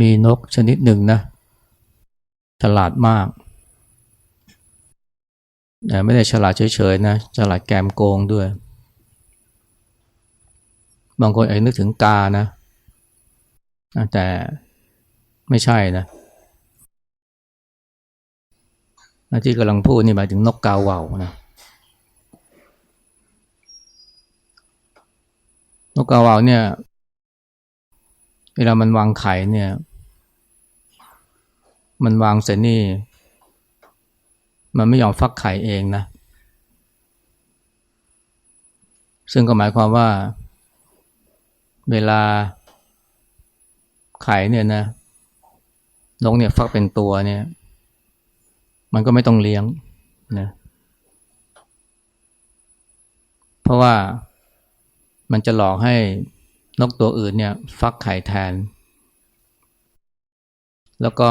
มีนกชนิดหนึ่งนะฉลาดมากแต่ไม่ได้ฉลาดเฉยๆนะฉลาดแกมโกงด้วย บางคนอาจนึกถึงกานะ แต่ไม่ใช่นะที่กำลังพูดนี่หมายถึงนกกาเหว่านะนกกาเหว่าเนี่ยเวลามันวางไข่เนี่ย มันวางเสร็จนี่ มันไม่ยอมฟักไข่เองนะ ซึ่งก็หมายความว่า เวลาไข่เนี่ยนะนกเนี่ยฟักเป็นตัวเนี่ย มันก็ไม่ต้องเลี้ยงนะเพราะว่ามันจะหลอกให้นกตัวอื่นเนี่ย ฟักไข่แทน แล้วก็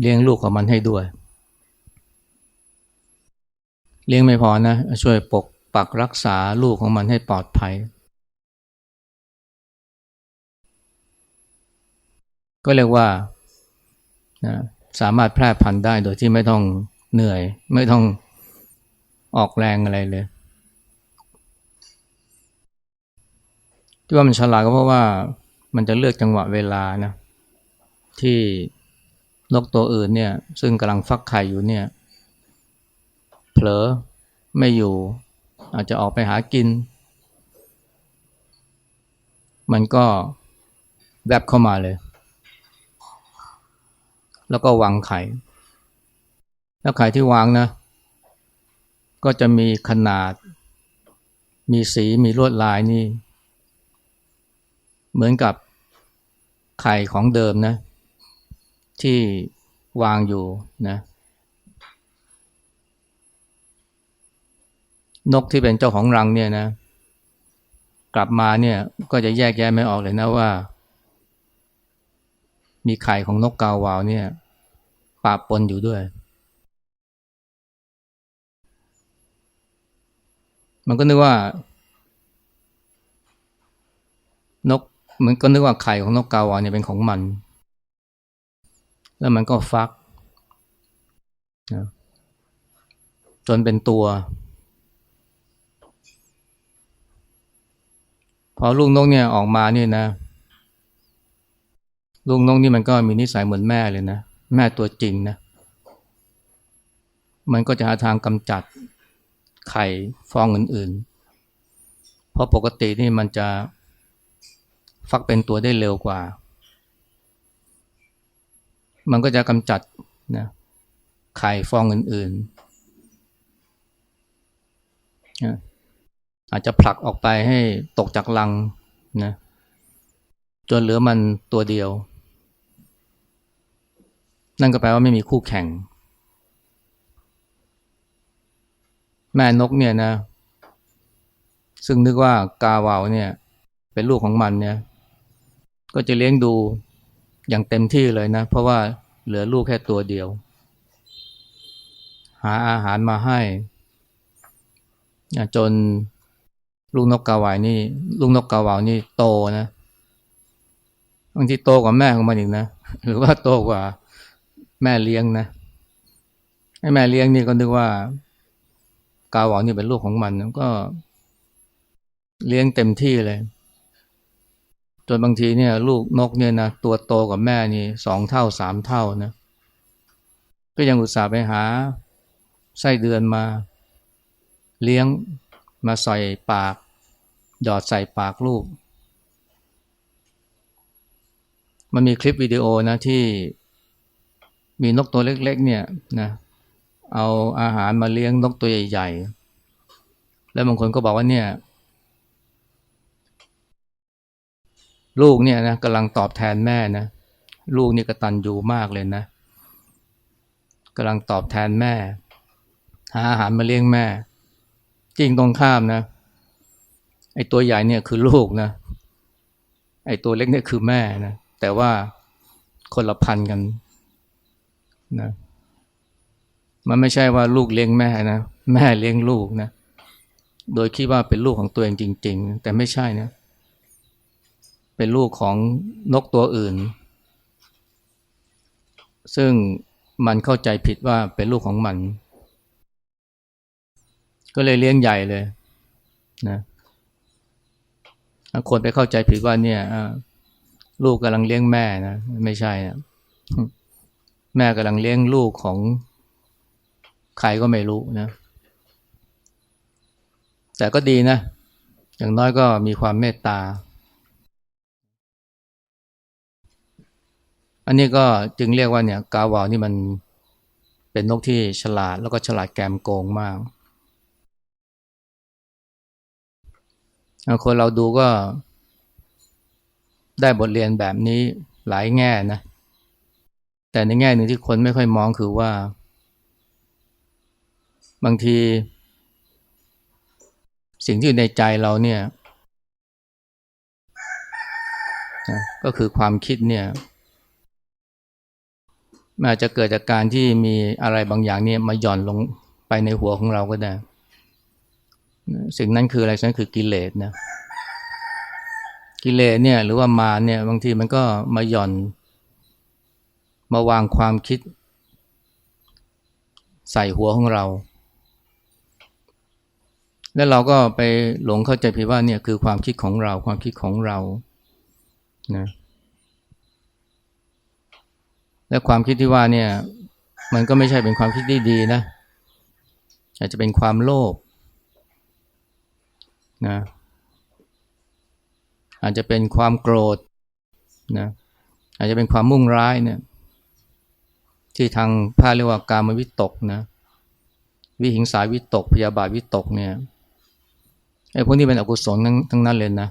เลี้ยงลูกของมันให้ด้วย เลี้ยงไม่พอนะ ช่วยปกปักรักษาลูกของมันให้ปลอดภัย ก็เรียกว่านะสามารถแพร่พันธุ์ได้โดยที่ไม่ต้องเหนื่อย ไม่ต้องออกแรงอะไรเลยที่ว่ามันฉลาดก็เพราะว่ามันจะเลือกจังหวะเวลานะที่ นกตัวอื่นเนี่ยซึ่งกำลังฟักไข่อยู่เนี่ยเผลอไม่อยู่ อาจจะออกไปหากิน มันก็แวบเข้ามาเลย แล้วก็วางไข่ แล้วไข่ที่วางนะ ก็จะมีขนาด มีสีมีลวดลายนี่ เหมือนกับไข่ของเดิมนะ ที่วางอยู่นะ นกที่เป็นเจ้าของรังเนี่ยนะ กลับมาเนี่ยก็จะแยกแยะไม่ออกเลยนะว่า มีไข่ของนกกาวาวเนี่ยปะปนอยู่ด้วย มันก็นึกว่า นกมันก็นึกว่าไข่ของนกกาวาวเนี่ยเป็นของมัน แล้วมันก็ฟักนะจนเป็นตัว พอลูกนกเนี่ยออกมาเนี่ยนะ ลูกนกนี่มันก็มีนิสัยเหมือนแม่เลยนะ แม่ตัวจริงนะ มันก็จะหาทางกำจัดไข่ฟองอื่นๆ เพราะปกตินี่มันจะฟักเป็นตัวได้เร็วกว่า มันก็จะกำจัดนะไข่ฟองอื่นๆอาจจะผลักออกไปให้ตกจากลังนะจนเหลือมันตัวเดียว นั่นก็แปลว่าไม่มีคู่แข่ง แม่นกเนี่ยนะ ซึ่งนึกว่ากาวาวเนี่ย เป็นลูกของมันเนี่ย ก็จะเลี้ยงดู อย่างเต็มที่เลยนะ เพราะว่าเหลือลูกแค่ตัวเดียว หาอาหารมาให้ จนลูกนกกาวายนี่ ลูกนกกาวาวนี่โตนะบางทีโตกว่าแม่ของมันอีกนะ หรือว่าโตกว่าแม่เลี้ยงนะไอ้แม่เลี้ยงนี่ก็นึกว่ากาวาวนี่เป็นลูกของมันก็เลี้ยงเต็มที่เลย จนบางทีเนี่ยลูกนกเนี่ยนะตัวโตกว่าแม่นี่สองเท่าสามเท่านะก็ยังอุตส่าห์ไปหาไส้เดือนมา เลี้ยงมาใส่ปาก หยอดใส่ปากลูก มันมีคลิปวิดีโอนะที่มีนกตัวเล็กๆเนี่ยนะเอาอาหารมาเลี้ยงนกตัวใหญ่ๆ แล้วบางคนก็บอกว่าเนี่ย ลูกเนี่ยนะกำลังตอบแทนแม่นะลูกนี่กระตันอยู่มากเลยนะกำลังตอบแทนแม่ หาอาหารมาเลี้ยงแม่ จริงตรงข้ามนะไอ้ตัวใหญ่เนี่ยคือลูกนะไอ้ตัวเล็กเนี่ยคือแม่นะแต่ว่าคนละพันกันนะมันไม่ใช่ว่าลูกเลี้ยงแม่นะแม่เลี้ยงลูกนะโดยคิดว่าเป็นลูกของตัวเองจริง ๆ แต่ไม่ใช่นะ เป็นลูกของนกตัวอื่น ซึ่งมันเข้าใจผิดว่าเป็นลูกของมัน ก็เลยเลี้ยงใหญ่เลยนะคนไปเข้าใจผิดว่าเนี่ยลูกกำลังเลี้ยงแม่นะไม่ใช่นะแม่กำลังเลี้ยงลูกของใครก็ไม่รู้นะ แต่ก็ดีนะ อย่างน้อยก็มีความเมตตา อันนี้ก็จึงเรียกว่าเนี่ยกาวาวนี่มันเป็นนกที่ฉลาดแล้วก็ฉลาดแกมโกงมาก คนเราดูก็ได้บทเรียนแบบนี้หลายแง่นะ แต่ในแง่หนึ่งที่คนไม่ค่อยมองคือว่า บางที สิ่งที่อยู่ในใจเราเนี่ยนะก็คือความคิดเนี่ย อาจจะเกิดจากการที่มีอะไรบางอย่างเนี่ยมาหย่อนลงไปในหัวของเราก็ได้ สิ่งนั้นคืออะไรนั่นคือกิเลสนะกิเลสเนี่ยหรือว่ามาเนี่ยบางทีมันก็มาหย่อน มาวางความคิด ใส่หัวของเรา แล้วเราก็ไปหลงเข้าใจผิดว่าเนี่ยคือความคิดของเรา ความคิดของเรานะ และความคิดที่ว่าเนี่ยมันก็ไม่ใช่เป็นความคิดที่ดีนะ อาจจะเป็นความโลภนะอาจจะเป็นความโกรธนะอาจจะเป็นความมุ่งร้ายเนี่ยที่ทางพาเรียกว่าการมวิตกนะวิหิงสาวิตก พยาบาทวิตกเนี่ยไอ้พวกนี้เป็นอกุศลทั้งนั้นเลยนะ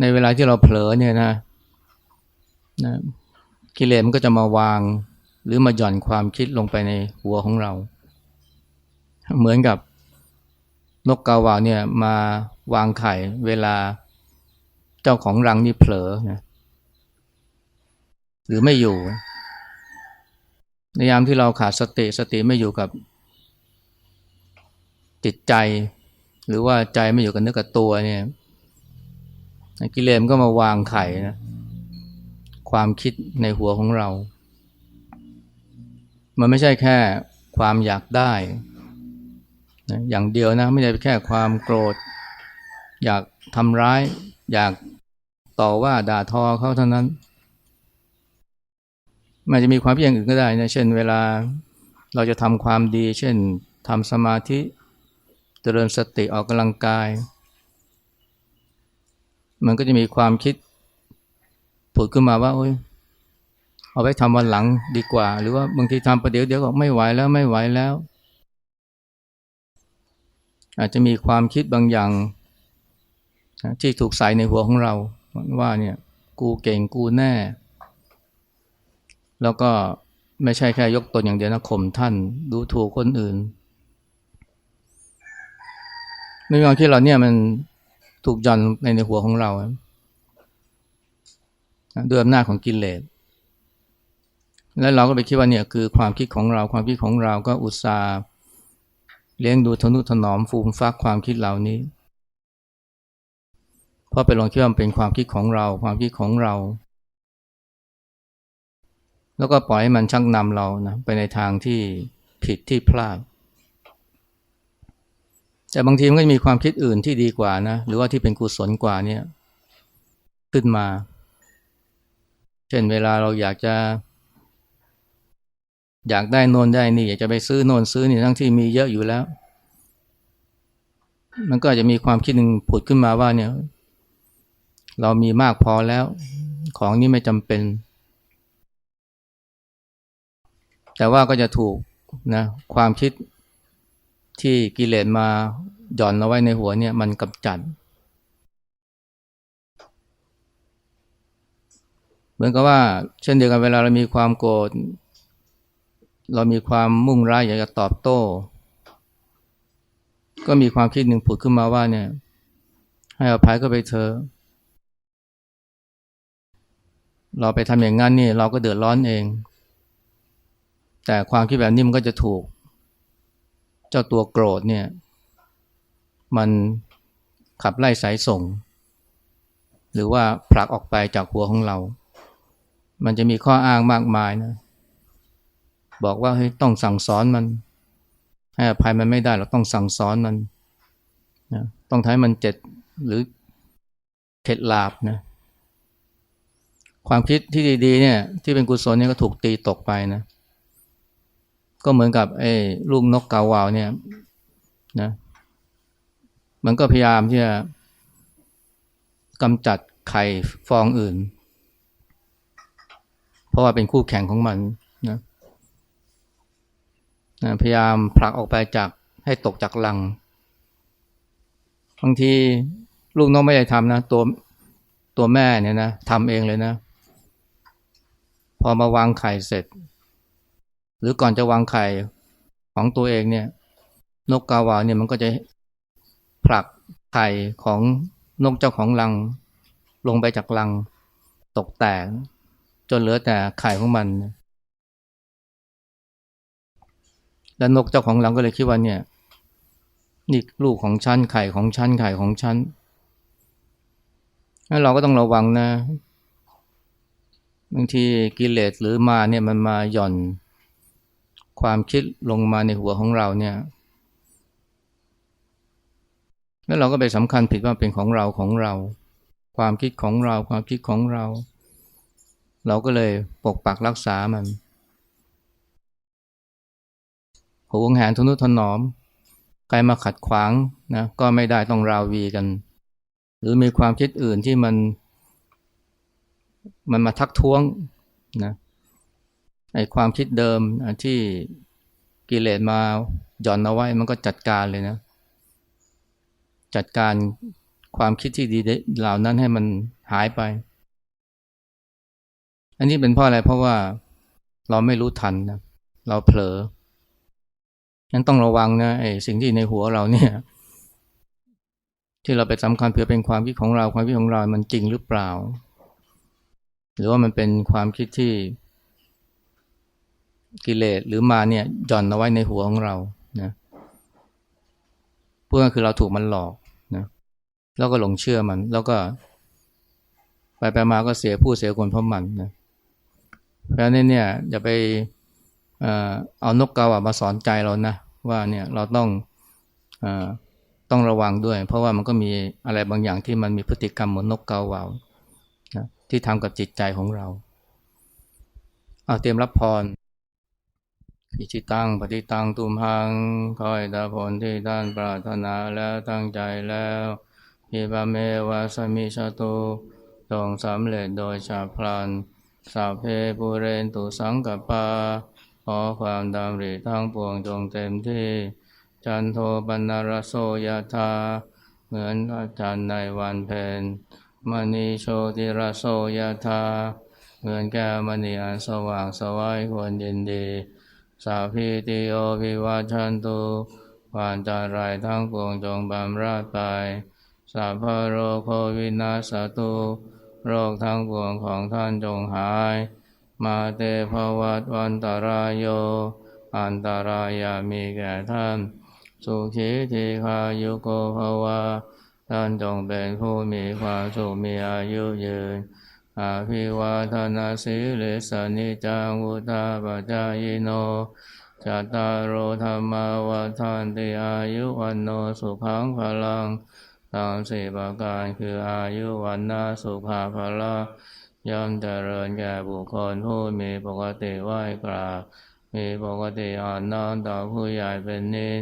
ในเวลาที่เราเผลอเนี่ยนะนะ กิเลสมันก็จะมาวาง หรือมาหย่อนความคิดลงไปในหัวของเรา เหมือนกับนกกาวาวเนี่ยมาวางไข่เวลาเจ้าของรังนี่เผลอนะหรือไม่อยู่ ในยามที่เราขาดสติสติไม่อยู่กับจิตใจ หรือว่าใจไม่อยู่กับเนื้อกับตัวเนี่ยกิเลสก็มาวางไข่นะ ความคิดในหัวของเรา มันไม่ใช่แค่ความอยากได้นะอย่างเดียวนะไม่ใช่แค่ความโกรธ อยากทำร้าย อยากต่อว่าด่าทอเขาเท่านั้น มันจะมีความเพียงอื่นก็ได้นะเช่น เวลาเราจะทำความดี เช่นทำสมาธิเจริญสติออกกำลังกาย มันก็จะมีความคิด ดขึ้นมาว่าโอ้ยเอาไว้ทำวันหลังดีกว่า หรือว่าบางทีทำประเดี๋ยวเดี๋ยวก็ไม่ไหวแล้วไม่ไหวแล้ว อาจจะมีความคิดบางอย่างที่ถูกใส่ในหัวของเราว่าเนี่ยกูเก่งกูแน่ แล้วก็ไม่ใช่แค่ยกตนอย่างเดียวนะข่มท่านดูถูกคนอื่นในความคิดเราเนี่ยมันถูกย่อนในในหัวของเรา ด้วยอำนาจของกิเลสแล้วเราก็ไปคิดว่าเนี่ยคือความคิดของเราความคิดของเราก็อุตส่าห์เลี้ยงดูทนุถนอมฟูมฟักความคิดเหล่านี้พราะไปลองคิดว่าเป็นความคิดของเรา ความคิดของเรา แล้วก็ปล่อยให้มันชักนำเรานะไปในทางที่ผิดที่พลาด แต่บางทีมันก็มีความคิดอื่นที่ดีกว่านะ หรือว่าที่เป็นกุศลกว่าเนี่ยขึ้นมา เช่นเวลาเราอยากจะ อยากได้นนได้นี่ อยากจะไปซื้อโนนซื้อนี่ทั้งที่มีเยอะอยู่แล้ว มันก็อาจจะมีความคิดหนึ่งผุดขึ้นมาว่าเนี่ย เรามีมากพอแล้ว ของนี้ไม่จำเป็น แต่ว่าก็จะถูกนะความคิดที่กิเลสมาหย่อนเอาไว้ในหัวเนี่ย มันกำจัดเมือนกับว่าเช่นเดียวกันเวลาเรามีความโกรธเรามีความมุ่งร้ายอยากจะตอบโต้ ก็มีความคิดหนึ่งผุดขึ้นมาว่าเนี่ย ให้อภัยก็ไปเธอ เราไปทำอย่างนั้นนี่เราก็เดือดร้อนเอง แต่ความคิดแบบนี้มันก็จะถูก เจ้าตัวโกรธเนี่ย มันขับไล่สายส่ง หรือว่าผลักออกไปจากหัวของเรา มันจะมีข้ออ้างมากมายนะ บอกว่าเฮ้ยต้องสั่งสอนมัน ให้อภัยมันไม่ได้เราต้องสั่งสอนมันนะต้องทำให้มันเจ็ดหรือเข็ดลาบนะ ความคิดที่ดีๆเนี่ย ที่เป็นกุศลเนี่ยก็ถูกตีตกไปนะ ก็เหมือนกับไอ้ลูกนกกาวาวเนี่ยนะมันก็พยายามที่จะกำจัดไข่ฟองอื่น เพราะว่าเป็นคู่แข่งของมันนะนะพยายามผลักออกไปจากให้ตกจากลังบางทีลูกนกไม่ได้ทำนะ ตัวตัวแม่เนี่ยนะทำเองเลยนะ พอมาวางไข่เสร็จ หรือก่อนจะวางไข่ของตัวเองเนี่ย นกกาวาเนี่ยมันก็จะผลักไข่ของนกเจ้าของรัง ลงไปจากรังตกแตก จนเหลือแต่ไข่ของมัน แล้วนกเจ้าของรังก็เลยคิดว่าเนี่ยนี่ลูกของฉันไข่ของฉันไข่ของฉันแล้วเราก็ต้องระวังนะบางทีกิเลสหรือมาเนี่ยมันมาหย่อนความคิดลงมาในหัวของเราเนี่ย แล้วเราก็ไปสำคัญผิดว่าเป็นของเราของเรา ความคิดของเราความคิดของเรา เราก็เลยปกปักรักษามันหวงแหนทนุถนอม ใครมาขัดขวางนะก็ไม่ได้ต้องราวีกัน หรือมีความคิดอื่นที่มัน มันมาทักท้วงนะไอความคิดเดิมที่กิเลสมาหย่อนเอาไว้มันก็จัดการเลยนะ จัดการความคิดที่ดีเหล่านั้นให้มันหายไป อันนี้เป็นเพราะอะไรเพราะว่าเราไม่รู้ทันนะเราเผลอยังต้องระวังนะไอ้สิ่งที่ในหัวเราเนี่ย ที่เราไปสำคัญเผื่อเป็นความคิดของเราความคิดของเรามันจริงหรือเปล่า หรือว่ามันเป็นความคิดที่กิเลสหรือมาเนี่ยจอนเอาไว้ในหัวของเรานะพูดก็คือเราถูกมันหลอกนะแล้วก็หลงเชื่อมัน แล้วก็ ไปไปมาก็เสียผู้เสียคนเพราะมันนะ เพราะนั้นเนี่ยอย่าไปเอานกกามาสอนใจเรานะว่าเนี่ยเราต้องอต้องระวังด้วย เพราะว่ามันก็มีอะไรบางอย่างที่มันมีพฤติกรรมเหมือนนกเกาว่านะที่ทำกับจิตใจของเรา เอาเตรียมรับพรอิจิตังปฏิตังตุมหังคอยดาผลที่ท่านปรารถนาแล้วตั้งใจแล้วพิบาเมวาสมิชาตุจงสำเร็จโดยชาพลัน สัพเพปุเรนตุสังกปาขอความดำริทั้งปวงจงเต็มที่ จันโทปนารโสยธาเหมือนอาจารย์ในวันเพ็ญมณีโชติรโสยธาเหมือนแก้วมณีอันสว่างสวัยควรยินดี สาพีติโอวิวัชันตุวานจารายทั้งปวงจงบำราดไป สาพโรโควินาสตุ โรคทั้งปวงของท่านจงหาย มาเตภวัตวันตรายโย อันตรายามีแก่ท่าน สุขีทีคายุโกภวะท่านจงเป็นผู้มีความสุขมีอายุยืน อาภิวาทนาสิเลสนิจังวุตาปจายโนจัตตารโธรรมาวาทานติอายุวันโนสุขังพลัง ตามสี่ประการคืออายุวันนาสุภาพละย่อมเจริญแก่บุคคลผู้มีปกติไหวกราบมีปกติอ่อนน้อมต่อผู้ใหญ่เป็นนิส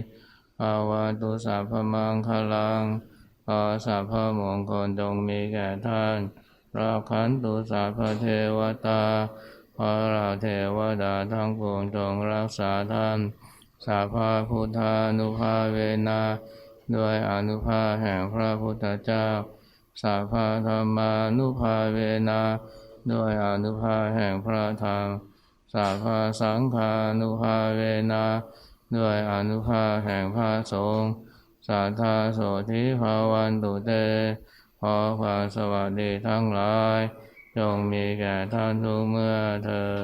ภาวะตุสัพพมังคลังขอสัพพมงคลจงมีแก่ท่านราขันตุสัพพเทวตาพระราเทวดาทั้งปวงจงรักษาท่านสัพพพุทธานุภาเวนะ ด้วยอนุภาแห่งพระพุทธเจ้าสัพพธรรมานุภาเวนะด้วยอนุภาแห่งพระธรรมสัพพสังฆานุภาเวนะด้วยอนุภาแห่งพระสงฆ์สัทธาโสธิภาวันตุเต ขอความสวัสดีทั้งหลาย จงมีแก่ท่านทุกเมื่อเทอ